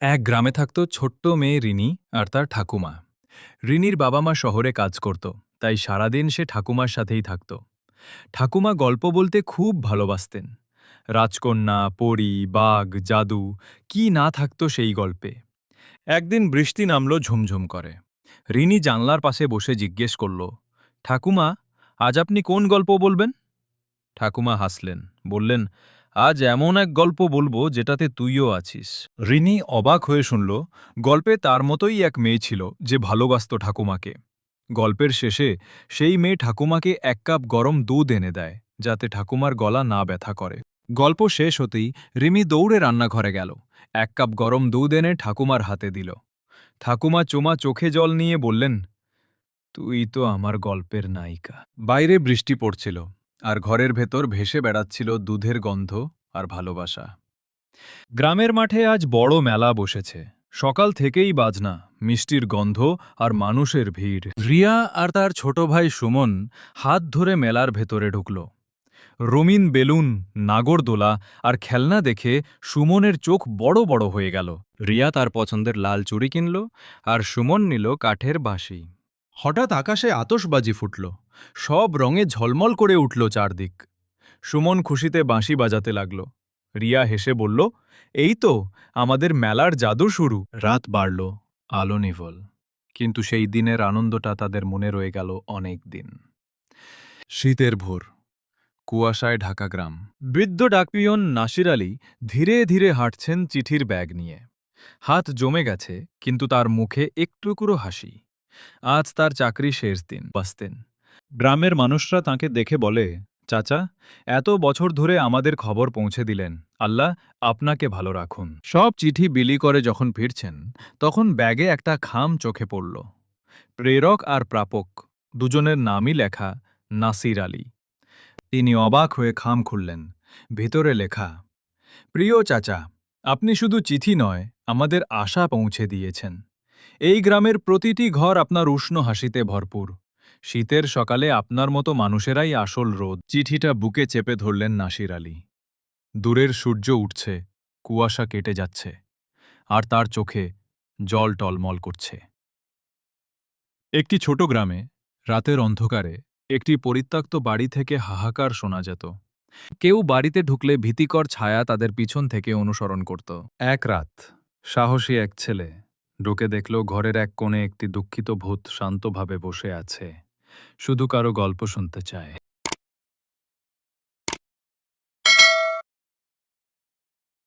এক গ্রামে থাকত ছোট্ট মেয়ে রিনি আর তার ঠাকুমা। রিনির বাবা মা শহরে কাজ করত, তাই সারাদিন সে ঠাকুমার সাথেই থাকত। ঠাকুমা গল্প বলতে খুব ভালোবাসতেন। রাজকন্যা, পরী, বাঘ, জাদু, কি না থাকত সেই গল্পে। একদিন বৃষ্টি নামল ঝুমঝুম করে। রিনি জানলার পাশে বসে জিজ্ঞেস করল, ঠাকুমা, আজ আপনি কোন গল্প বলবেন? ঠাকুমা হাসলেন, বললেন আজ এমন এক গল্প বলব যেটাতে তুইও আছিস। রিনি অবাক হয়ে শুনল, গল্পে তার মতোই এক মেয়ে ছিল যে ভালোবাসত ঠাকুমাকে। গল্পের শেষে সেই মেয়ে ঠাকুমাকে এক কাপ গরম দুধ এনে দেয়, যাতে ঠাকুমার গলা না ব্যথা করে। গল্প শেষ হতেই রিমি দৌড়ে রান্নাঘরে গেল, এক কাপ গরম দুধ এনে ঠাকুমার হাতে দিল। ঠাকুমা চোমা চোখে জল নিয়ে বললেন, তুই তো আমার গল্পের নায়িকা। বাইরে বৃষ্টি পড়ছিল আর ঘরের ভেতর ভেসে বেড়াচ্ছিল দুধের গন্ধ আর ভালোবাসা। গ্রামের মাঠে আজ বড় মেলা বসেছে। সকাল থেকেই বাজনা, মিষ্টির গন্ধ আর মানুষের ভিড়। রিয়া আর তার ছোট ভাই সুমন হাত ধরে মেলার ভেতরে ঢুকল। রঙিন বেলুন, নাগরদোলা আর খেলনা দেখে সুমনের চোখ বড় বড় হয়ে গেল। রিয়া তার পছন্দের লাল চুড়ি কিনল আর সুমন নিল কাঠের বাঁশি। হঠাৎ আকাশে আতসবাজি ফুটল। সব রঙে ঝলমল করে উঠল চারদিক। সুমন খুশিতে বাঁশি বাজাতে লাগল। রিয়া হেসে বলল, এই তো, আমাদের মেলার জাদু শুরু। রাত বাড়ল, আলো নিভল। কিন্তু সেই দিনের আনন্দটা তাদের মনে রয়ে গেল অনেক দিন। শীতের ভোর, কুয়াশায় ঢাকা গ্রাম। বৃদ্ধ ডাকপিয়ন নাসির আলী ধীরে ধীরে হাঁটছেন চিঠির ব্যাগ নিয়ে। হাত জমে গেছে, কিন্তু তার মুখে একটুকুরো হাসি। আজ তার চাকরি শেষ দিন বাসতেন গ্রামের মানুষরা তাকে দেখে বলে, চাচা, এত বছর ধরে আমাদের খবর পৌঁছে দিলেন। আল্লাহ আপনাকে ভালো রাখুন। সব চিঠি বিলি করে যখন ফিরছেন, তখন ব্যাগে একটা খাম চোখে পড়ল। প্রেরক আর প্রাপক, দুজনের নামই লেখা নাসির আলী। তিনি অবাক হয়ে খাম খুললেন, ভিতরে লেখা, প্রিয় চাচা, আপনি শুধু চিঠি নয়, আমাদের আশা পৌঁছে দিয়েছেন। এই গ্রামের প্রতিটি ঘর আপনার উষ্ণ হাসিতে ভরপুর। শীতের সকালে আপনার মতো মানুষেরাই আসল রোদ। চিঠিটা বুকে চেপে ধরলেন নাসির আলী। দূরের সূর্য উঠছে, কুয়াশা কেটে যাচ্ছে, আর তার চোখে জল টলমল করছে। একটি ছোট গ্রামে রাতের অন্ধকারে একটি পরিত্যক্ত বাড়ি থেকে হাহাকার শোনা যেত। কেউ বাড়িতে ঢুকলে ভীতিকর ছায়া তাদের পিছন থেকে অনুসরণ করত। এক রাত, সাহসী এক ছেলে ঢুকে দেখল ঘরের এক কোণে একটি দুঃখিত ভূত শান্তভাবে বসে আছে। শুধু কারও গল্প শুনতে চায়।